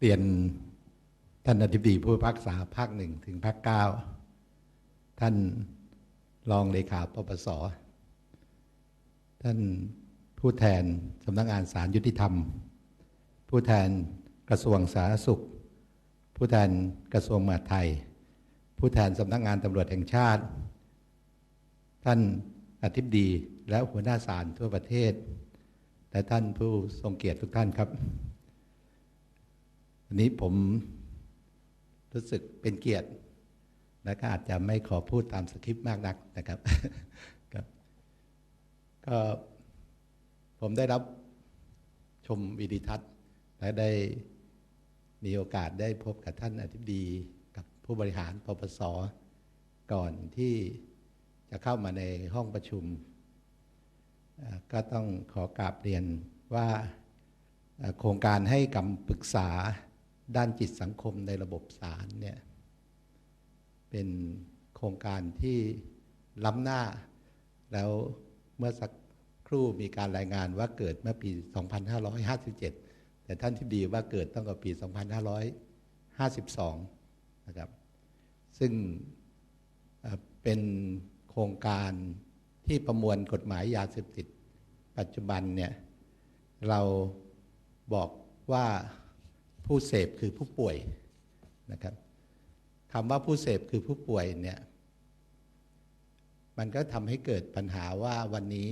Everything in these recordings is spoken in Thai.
เรียนท่านอธิบดีผู้พักษาภาคหนึ่งถึงภาคเก้าท่านรองเลขาปปส ท่านผู้แทนสำนักงานสารยุติธรรม ผู้แทนกระทรวงสาธารณสุข ผู้แทนกระทรวงมหาดไทย ผู้แทนสำนักงานตำรวจแห่งชาติ ท่านอธิบดีและหัวหน้าศาลทั่วประเทศ และท่านผู้ทรงเกียรติทุกท่านครับ วันนี้ผมรู้สึกเป็นเกียรติ และก็อาจจะไม่ขอพูดตามสคริปต์มากนักนะครับก็ผมได้รับชมวิดีทัศน์ และได้มีโอกาสได้พบกับท่านอธิบดีกับผู้บริหารปปสก่อนที่จะเข้ามาในห้องประชุม ก็ต้องขอกราบเรียนว่าโครงการให้คำปรึกษา ด้านจิตสังคมในระบบศาลเนี่ยเป็นโครงการที่ล้ำหน้า แล้วเมื่อสักครู่มีการรายงานว่าเกิดเมื่อปี 2557 แต่ท่านที่ดีว่าเกิดตั้งแต่ปี 2552 นะครับ ซึ่งเป็นโครงการที่ประมวลกฎหมายยาเสพติด ปัจจุบันเนี่ยเราบอกว่า ผู้เสพคือผู้ป่วยนะครับคำว่าผู้เสพคือผู้ป่วยเนี่ยมันก็ทำให้เกิดปัญหาว่าวันนี้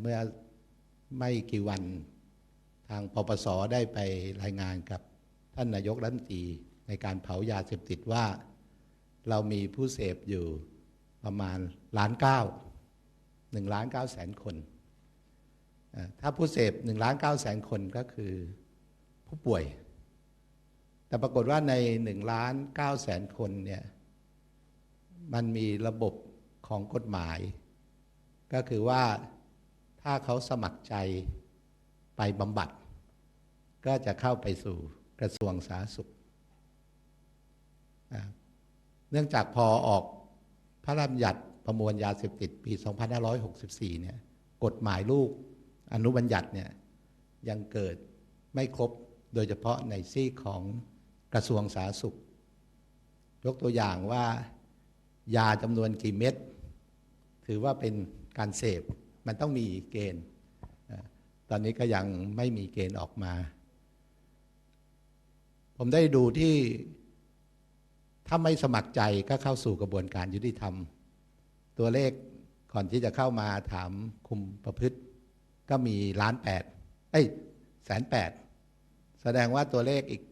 เมื่อไม่กี่วันทางปปสได้ไปรายงานกับท่านนายกรัฐมนตรีในการเผายาเสพติดว่า เรามีผู้เสพอยู่ประมาณล้านเก้าหนึ่งล้านเก้าแสนคน ถ้าผู้เสพหนึ่งล้านเก้าแสนคนก็คือ ผู้ป่วย แต่ปรากฏว่าในหนึ่งล้านเก้าแสนคนเนี่ยมันมีระบบของกฎหมาย ก็คือว่าถ้าเขาสมัครใจไปบำบัด ก็จะเข้าไปสู่กระทรวงสาธารณสุข เนื่องจากพอออกพระราชบัญญัติประมวลยาเสพติดปี 2564 เนี่ย กฎหมายลูกอนุบัญญัติเนี่ยยังเกิดไม่ครบ โดยเฉพาะในซีของกระทรวงสาธารณสุข ยกตัวอย่างว่ายาจำนวนกี่เม็ด ถือว่าเป็นการเสพมันต้องมีเกณฑ์ ตอนนี้ก็ยังไม่มีเกณฑ์ออกมา ผมได้ดูที่ถ้าไม่สมัครใจก็เข้าสู่กระบวนการยุติธรรม ตัวเลขก่อนที่จะเข้ามาถามคุมประพฤติ ก็มีล้านแปดเอ้ยแสนแปด แสดงว่าตัวเลขอีก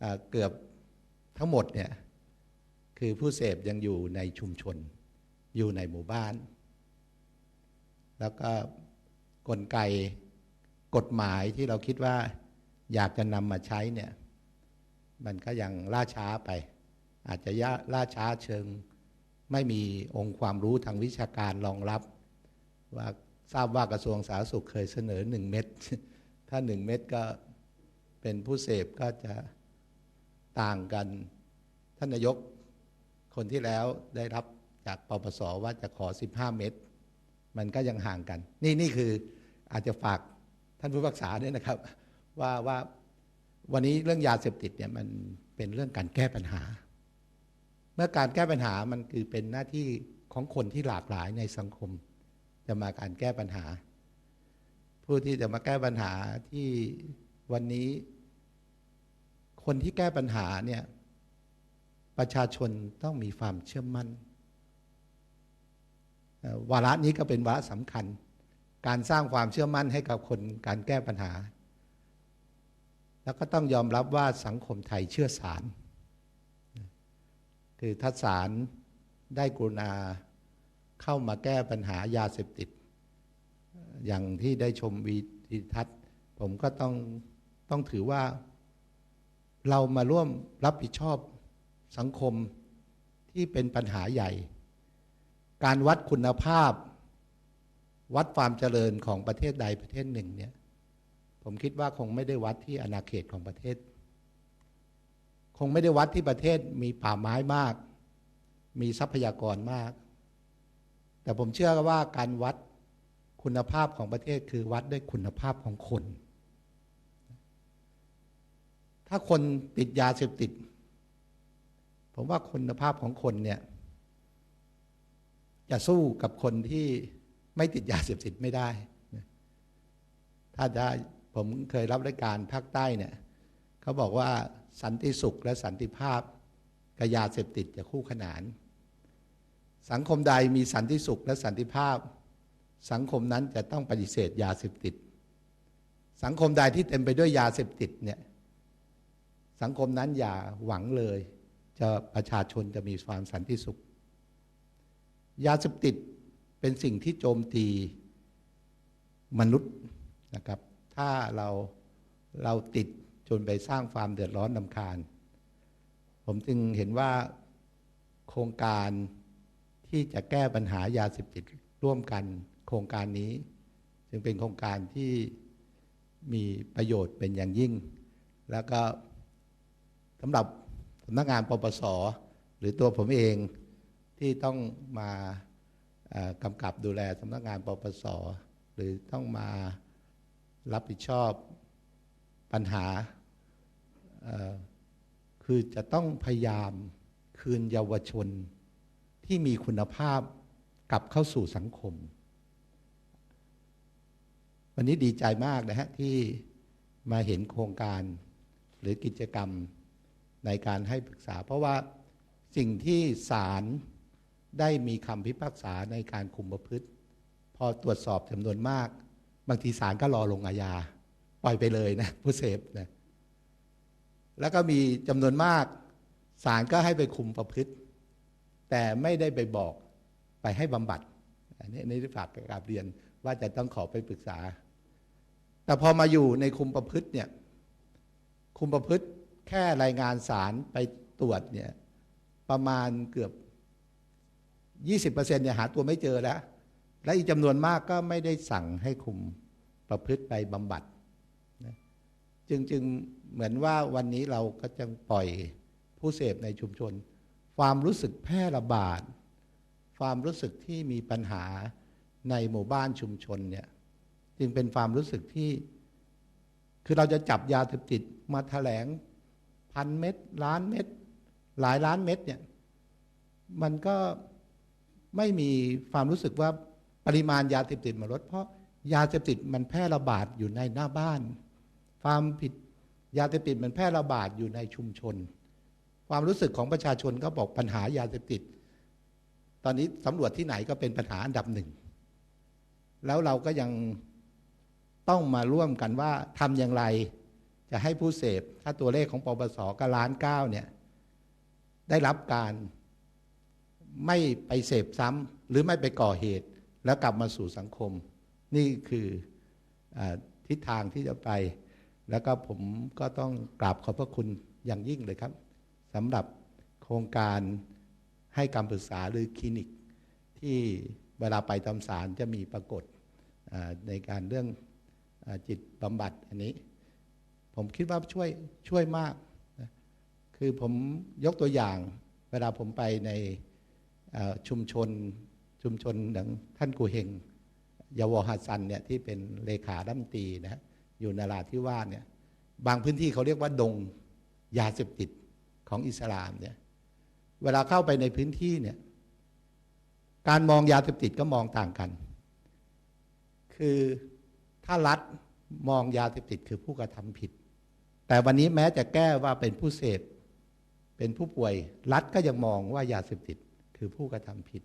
เอเกือบทั้งหมดเนี่ยคือผู้เสพยังอยู่ในชุมชน อยู่ในหมู่บ้าน แล้วก็กลไกกฎหมายที่เราคิดว่าอยากจะนำมาใช้เนี่ยมันก็ยังล่าช้าไป อาจจะล่าช้าเชิง ไม่มีองค์ความรู้ทางวิชาการรองรับ ว่าทราบว่ากระทรวงสาธารณสุขเคยเสนอหนึ่งเม็ดถ้าหนึ่งเม็ดก็ เป็นผู้เสพก็จะต่างกัน ท่านนายกคนที่แล้วได้รับจากปปสว่าจะขอ 15 เมตรมันก็ยังห่างกัน นี่นี่คืออาจจะฝากท่านผู้พักษาด้วยนะครับ ว่าว่าวันนี้เรื่องยาเสพติดเนี่ยมันเป็นเรื่องการแก้ปัญหา เมื่อการแก้ปัญหามันคือเป็นหน้าที่ของคนที่หลากหลายในสังคม จะมาการแก้ปัญหา ผู้ที่จะมาแก้ปัญหาที่วันนี้ คนที่แก้ปัญหาเนี่ยประชาชนต้องมีความเชื่อมั่น วาระนี้ก็เป็นวาระสำคัญ การสร้างความเชื่อมั่นให้กับคนการแก้ปัญหา แล้วก็ต้องยอมรับว่าสังคมไทยเชื่อสาร คือทัศารได้กรุณาเข้ามาแก้ปัญหายาเสพติด อย่างที่ได้ชมวีดิทัศน์ ผมก็ต้องต้องถือว่า เรามาร่วมรับผิดชอบสังคมที่เป็นปัญหาใหญ่ การวัดคุณภาพ วัดความเจริญของประเทศใดประเทศหนึ่งเนี่ย ผมคิดว่าคงไม่ได้วัดที่อาณาเขตของประเทศ คงไม่ได้วัดที่ประเทศมีป่าไม้มาก มีทรัพยากรมาก แต่ผมเชื่อว่าการวัดคุณภาพของประเทศคือวัดด้วยคุณภาพของคน ถ้าคนติดยาเสพติด ผมว่าคุณภาพของคนเนี่ยจะสู้กับคนที่ไม่ติดยาเสพติดไม่ได้ ถ้าได้ผมเคยรับรายการภาคใต้เนี่ยเขาบอกว่าสันติสุขและสันติภาพกับยาเสพติดจะคู่ขนาน สังคมใดมีสันติสุขและสันติภาพ สังคมนั้นจะต้องปฏิเสธยาเสพติด สังคมใดที่เต็มไปด้วยยาเสพติดเนี่ย สังคมนั้นอย่าหวังเลย จะประชาชนจะมีความสันติสุข ยาเสพติดเป็นสิ่งที่โจมตีมนุษย์นะครับ ถ้าเราเราติดจนไปสร้างความเดือดร้อนนำคาญ ผมจึงเห็นว่าโครงการที่จะแก้ปัญหายาเสพติดร่วมกันโครงการนี้ จึงเป็นโครงการที่มีประโยชน์เป็นอย่างยิ่ง แล้วก็ สำหรับสำนักงานปปส หรือตัวผมเองที่ต้องมากำกับดูแลสำนักงานปปส หรือต้องมารับผิดชอบปัญหา คือจะต้องพยายามคืนเยาวชนที่มีคุณภาพกลับเข้าสู่สังคม วันนี้ดีใจมากนะฮะที่มาเห็นโครงการหรือกิจกรรม ในการให้ปรึกษา เพราะว่าสิ่งที่ศาลได้มีคำพิพากษาในการคุมประพฤติ พอตรวจสอบจำนวนมาก บางทีศาลก็รอลงอาญาปล่อยไปเลยนะผู้เสพนะแล้วก็มีจำนวนมากศาลก็ให้ไปคุมประพฤติ แต่ไม่ได้ไปบอกไปให้บำบัดอันนี้ในฝากกับเรียนว่าจะต้องขอไปปรึกษา แต่พอมาอยู่ในคุมประพฤติเนี่ยคุมประพฤติ แค่รายงานสารไปตรวจเนี่ยประมาณเกือบ 20%เนี่ยหาตัวไม่เจอแล้ว และอีกจำนวนมากก็ไม่ได้สั่งให้คุมประพฤติไปบำบัดนะจึงจึงเหมือนว่าวันนี้เราก็จะปล่อยผู้เสพในชุมชน ความรู้สึกแพร่ระบาด ความรู้สึกที่มีปัญหาในหมู่บ้านชุมชนเนี่ยจึงเป็นความรู้สึกที่ คือเราจะจับยาเสพติดมาแถลง พันเม็ดล้านเม็ดหลายล้านเม็ดเนี่ยมันก็ไม่มีความรู้สึกว่าปริมาณยาเสพติดมาลดเพราะยาเสพติดมันแพร่ระบาดอยู่ในหน้าบ้าน ความผิดยาเสพติดมันแพร่ระบาดอยู่ในชุมชน ความรู้สึกของประชาชนก็บอกปัญหายาเสพติด ตอนนี้สำรวจที่ไหนก็เป็นปัญหาอันดับหนึ่ง แล้วเราก็ยังต้องมาร่วมกันว่าทำอย่างไร จะให้ผู้เสพถ้าตัวเลขของปปสก็ล้านเก้าเนี่ยได้รับการไม่ไปเสพซ้ำหรือไม่ไปก่อเหตุ แล้วกลับมาสู่สังคม นี่คืออทิศทางที่จะไป แล้วก็ผมก็ต้องกราบขอบพระคุณอย่างยิ่งเลยครับสำหรับโครงการให้คำปรึกษาหรือคลินิก ที่เวลาไปตำสารจะมีปรากฏในการเรื่องอจิตบำบัดอันนี้ ผมคิดว่าช่วยช่วยมาก คือผมยกตัวอย่างเวลาผมไปในชุมชนชุมชนดังท่านกูเฮงยาวฮัสันเนี่ยที่เป็นเลขาดัมตีนะอยู่นาราธิวาสเนี่ยบางพื้นที่เขาเรียกว่าดงยาเสพติดของอิสลามเนี่ยเวลาเข้าไปในพื้นที่เนี่ยการมองยาเสพติดก็มองต่างกัน คือถ้ารัฐมองยาเสพติดคือผู้กระทำผิด แต่วันนี้แม้จะแก้ว่าเป็นผู้เสพ เป็นผู้ป่วยรัฐก็ยังมองว่ายาเสพติดคือผู้กระทำผิด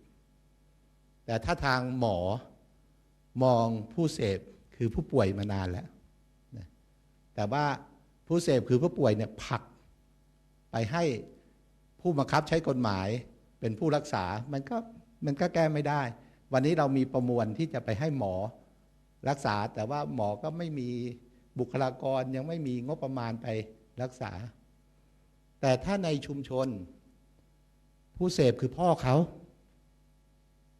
แต่ถ้าทางหมอมองผู้เสพคือผู้ป่วยมานานแล้ว แต่ว่าผู้เสพคือผู้ป่วยเนี่ยผักไปให้ผู้บังคับใช้กฎหมายเป็นผู้รักษา มันก็มันก็แก้ไม่ได้ วันนี้เรามีประมวลที่จะไปให้หมอรักษา แต่ว่าหมอก็ไม่มี บุคลากรยังไม่มีงบประมาณไปรักษา แต่ถ้าในชุมชน ผู้เสพคือพ่อเขา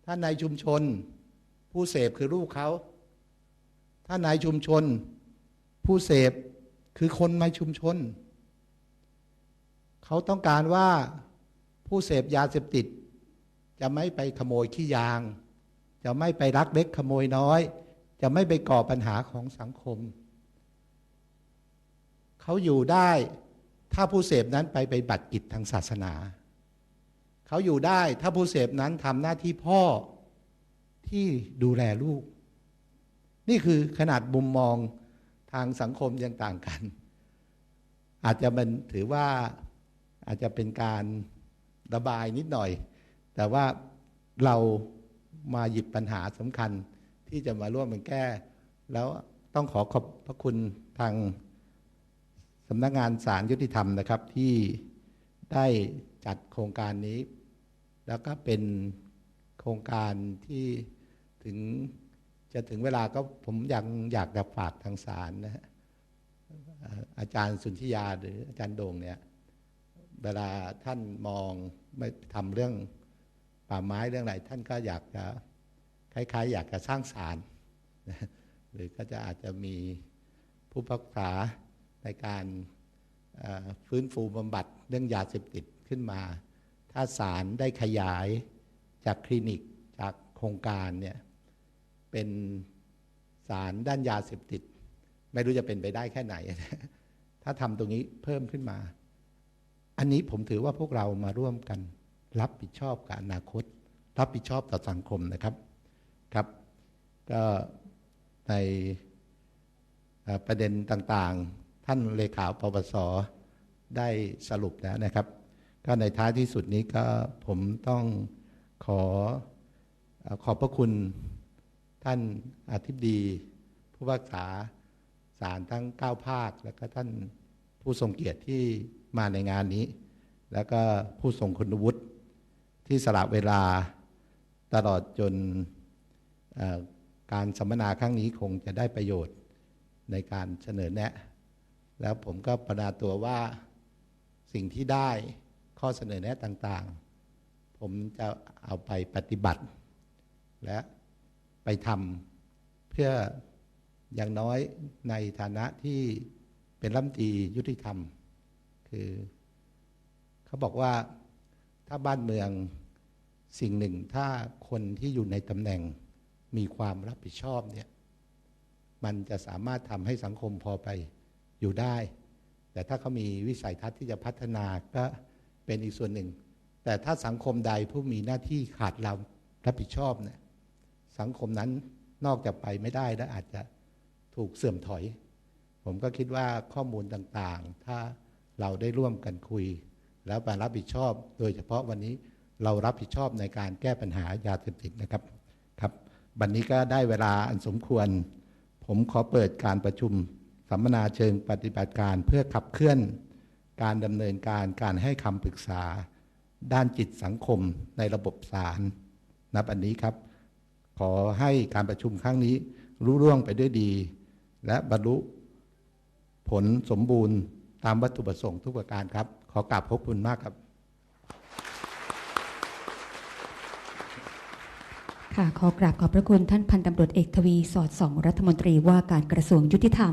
ถ้าในชุมชน ผู้เสพคือลูกเขา ถ้าในชุมชน ผู้เสพคือคนในชุมชน เขาต้องการว่าผู้เสพยาเสพติด จะไม่ไปขโมยขี้ยาง จะไม่ไปรักเล็กขโมยน้อย จะไม่ไปก่อปัญหาของสังคม เขาอยู่ได้ถ้าผู้เสพนั้นไปไปบัติกิจทางศาสนา เขาอยู่ได้ถ้าผู้เสพนั้นทำหน้าที่พ่อที่ดูแลลูก นี่คือขนาดมุมมองทางสังคมยังต่างกัน อาจจะมันถือว่าอาจจะเป็นการระบายนิดหน่อย แต่ว่าเรามาหยิบปัญหาสำคัญที่จะมาร่วมกันแก้ แล้วต้องขอขอบพระคุณทางำนักงานศาลยุติธรรมนะครับที่ได้จัดโครงการนี้ แล้วก็เป็นโครงการที่ถึงจะถึงเวลาก็ผมยังอยากจะฝากทางศาลนะฮะอาจารย์สุนทยาหรืออาจารย์โด่งเนี่ยเวลาท่านมองไม่ทำเรื่องป่าไม้เรื่องอะไรท่านก็อยากจะคล้ายๆ อยากจะสร้างศาลหรือก็จะอาจจะมีผู้พักษา ในการฟื้นฟูบำบัดเรื่องยาเสพติดขึ้นมา ถ้าศาลได้ขยายจากคลินิกจากโครงการเนี่ยเป็นศาลด้านยาเสพติด ไม่รู้จะเป็นไปได้แค่ไหน ถ้าทำตรงนี้เพิ่มขึ้นมา อันนี้ผมถือว่าพวกเรามาร่วมกัน รับผิดชอบกับอนาคต รับผิดชอบต่อสังคมนะครับครับ ก็ในประเด็นต่างๆ ท่านเลขาปปสได้สรุปแล้วนะครับ ก็ในท้ายที่สุดนี้ก็ผมต้องขอขอบพระคุณท่านอธิบดี ผู้พิพากษาศาลทั้ง 9 ภาค แล้วก็ท่านผู้ทรงเกียรติที่มาในงานนี้ แล้วก็ผู้ทรงคุณวุฒิที่สละเวลาตลอดจนการสัมมนาครั้งนี้คงจะได้ประโยชน์ในการเสนอแนะ แล้วผมก็ประดาตัวว่าสิ่งที่ได้ข้อเสนอแนะต่างๆ ผมจะเอาไปปฏิบัติ และไปทำเพื่ออย่างน้อยในฐานะที่เป็นรัฐมนตรียุติธรรม คือเขาบอกว่าถ้าบ้านเมืองสิ่งหนึ่งถ้าคนที่อยู่ในตำแหน่งมีความรับผิดชอบเนี่ยมันจะสามารถทำให้สังคมพอไป อยู่ได้ แต่ถ้าเขามีวิสัยทัศน์ที่จะพัฒนาก็เป็นอีกส่วนหนึ่ง แต่ถ้าสังคมใดผู้มีหน้าที่ขาดเรารับผิดชอบเนี่ยสังคมนั้นนอกจากไปไม่ได้และอาจจะถูกเสื่อมถอย ผมก็คิดว่าข้อมูลต่างๆ ถ้าเราได้ร่วมกันคุย แล้วมารับผิดชอบ โดยเฉพาะวันนี้เรารับผิดชอบในการแก้ปัญหายาเสพติดนะครับครับ วันนี้ก็ได้เวลาอันสมควร ผมขอเปิดการประชุม สัมมนาเชิงปฏิบัติการเพื่อขับเคลื่อนการดำเนินการการให้คำปรึกษา ด้านจิตสังคมในระบบศาลนับอันนี้ครับ ขอให้การประชุมครั้งนี้รู้ร่วงไปด้วยดี และบรรลุผลสมบูรณ์ตามวัตถุประสงค์ทุกประการครับ ขอกราบขอบคุณมากครับ ค่ะ ขอกราบขอบพระคุณท่านพันตำรวจเอกทวี สอดส่อง รัฐมนตรีว่าการกระทรวงยุติธรรม